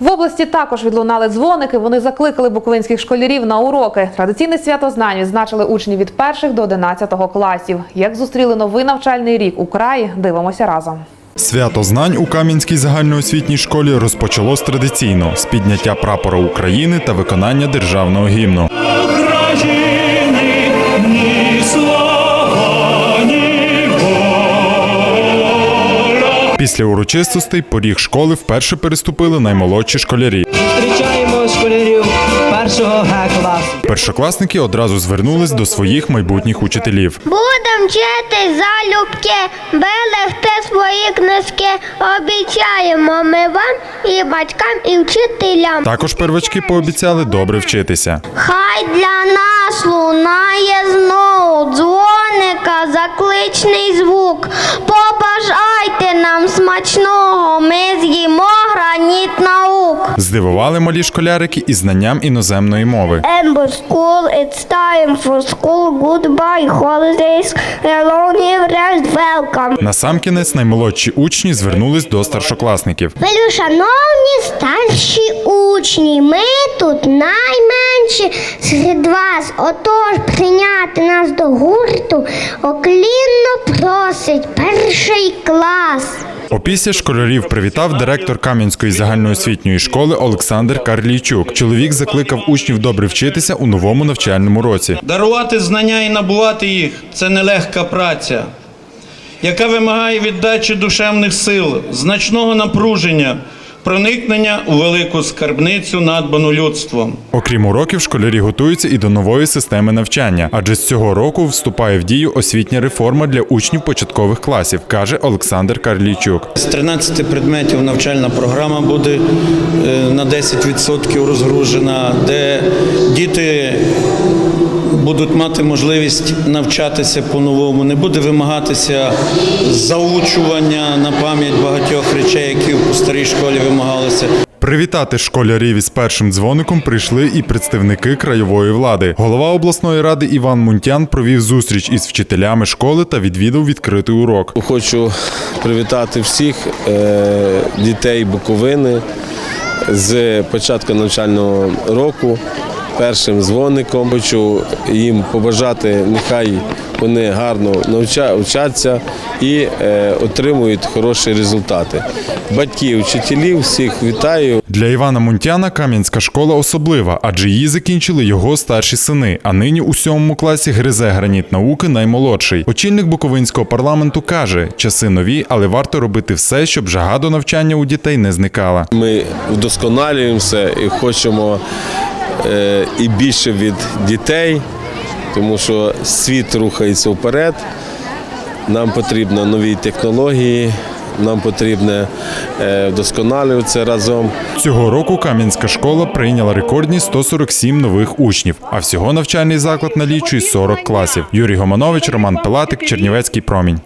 В області також відлунали дзвоники. Вони закликали буковинських школярів на уроки. Традиційне свято знань відзначили учні від перших до 11 класів. Як зустріли новий навчальний рік у краї, дивимося разом. Свято знань у Кам'янській загальноосвітній школі розпочалось традиційно з підняття прапора України та виконання державного гімну. Після урочистостей поріг школи вперше переступили наймолодші школярі. Зустрічаємо школярів першого Г класу. Першокласники одразу звернулись до своїх майбутніх учителів. Будем вчити залюбки, берегти свої книжки. Обіцяємо ми вам і батькам, і вчителям. Також первачки пообіцяли добре вчитися. Хай для нас лунає знову дзвоника, закличний звук. Побажайте нам смачного, ми з'їмо граніт наук. Здивували малі школярики і знанням іноземної мови. Ember school, it's time for school. Goodbye, holidays. Here, rest, welcome. Насамкінець наймолодші учні звернулись до старшокласників. Велюшановні старші учні, ми тут найменші серед вас. Отож прийняти нас до гурту оклінно просить перший клас. Опісля школярів привітав директор Кам'янської загальноосвітньої школи Олександр Карлійчук. Чоловік закликав учнів добре вчитися у новому навчальному році. Дарувати знання і набувати їх це нелегка праця, яка вимагає віддачі душевних сил, значного напруження, проникнення у велику скарбницю, надбану людством. Окрім уроків, школярі готуються і до нової системи навчання, адже з цього року вступає в дію освітня реформа для учнів початкових класів, каже Олександр Карлійчук. З 13 предметів навчальна програма буде е, на 10% розгружена, де діти будуть мати можливість навчатися по-новому, не буде вимагатися заучування на пам'ять багатьох речей, які у старій школі вимагалися. Привітати школярів із першим дзвоником прийшли і представники краєвої влади. Голова обласної ради Іван Мунтян провів зустріч із вчителями школи та відвідав відкритий урок. Хочу привітати всіх е, дітей Буковини з початку навчального року. Першим дзвоником хочу їм побажати, нехай вони гарно навча- вчаться і е, отримують хороші результати. Батьків, вчителів, всіх вітаю. Для Івана Мунтяна Кам'янська школа особлива, адже її закінчили його старші сини. А нині у сьомому класі гризе граніт науки наймолодший. Очільник Буковинського парламенту каже: часи нові, але варто робити все, щоб жага до навчання у дітей не зникала. Ми вдосконалюємося і хочемо і більше від дітей, тому що світ рухається вперед. Нам потрібні нові технології, нам потрібно е, вдосконалюватися разом. Цього року Кам'янська школа прийняла рекордні 147 нових учнів, а всього навчальний заклад налічує 40 класів. Юрій Гоманович, Роман Пилатик, Чернівецький промінь.